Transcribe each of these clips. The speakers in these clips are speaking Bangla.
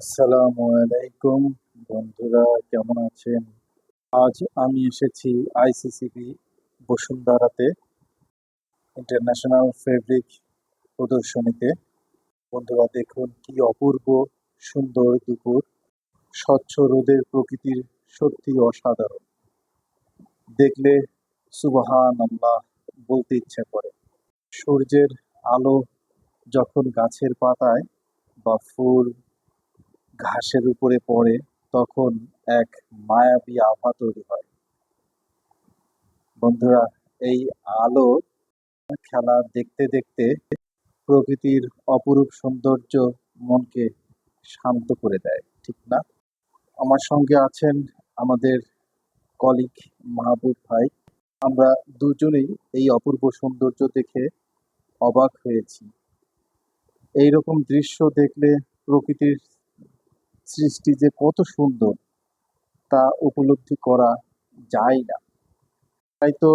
আসসালামু আলাইকুম। বন্ধুরা, কেমন আছেন? আজ আমি এসেছি আইসিসিবি বসুন্ধরাতে ইন্টারন্যাশনাল ফেব্রিক প্রদর্শনীতে। বন্ধুরা, দেখুন কি অপূর্ব সুন্দর দুপুর। স্বচ্ছ রোদের প্রকৃতির সত্যি অসাধারণ। দেখলে সুবাহান আল্লাহ বলতে ইচ্ছে করে। সূর্যের আলো যখন গাছের পাতায় বা ফুল ঘাসের উপরে পড়ে তখন এক মায়াবী আভা তৈরি হয়। বন্ধুরা, এই আলো খেলা দেখতে দেখতে প্রকৃতির অপরূপ সৌন্দর্য মনকে শান্ত করে দেয়, ঠিক না? আমার সঙ্গে আছেন আমাদের কলিগ মাহবুব ভাই। আমরা দুজনেই এই অপূর্ব সৌন্দর্য দেখে অবাক হয়েছি। এই রকম দৃশ্য দেখলে প্রকৃতির সৃষ্টি যে কত সুন্দর তা উপলব্ধি করা যায় না। তাই তো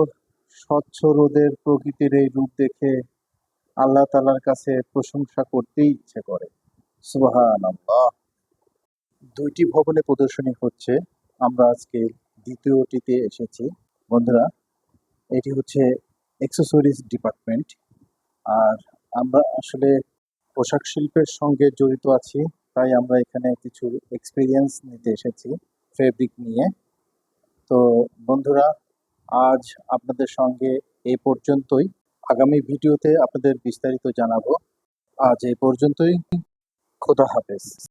স্বচ্ছ রোদের প্রকৃতির এই রূপ দেখে আল্লাহ তালার কাছে প্রশংসা করতেই ইচ্ছে করে। সুবাহান দুইটি ভবনে প্রদর্শনী হচ্ছে। আমরা আজকে দ্বিতীয়টিতে এসেছি। বন্ধুরা, এটি হচ্ছে এক্সেসরিজ ডিপার্টমেন্ট আর আমরা আসলে পোশাক শিল্পের সঙ্গে জড়িত আছি। তাই আমরা এখানে কিছু এক্সপিরিয়েন্স নিতে এসেছি ফেব্রিক নিয়ে। তো বন্ধুরা, আজ আপনাদের সঙ্গে এ পর্যন্তই। আগামী ভিডিওতে আপনাদের বিস্তারিত জানাব। আজ এ পর্যন্তই। খোদা হাফেজ।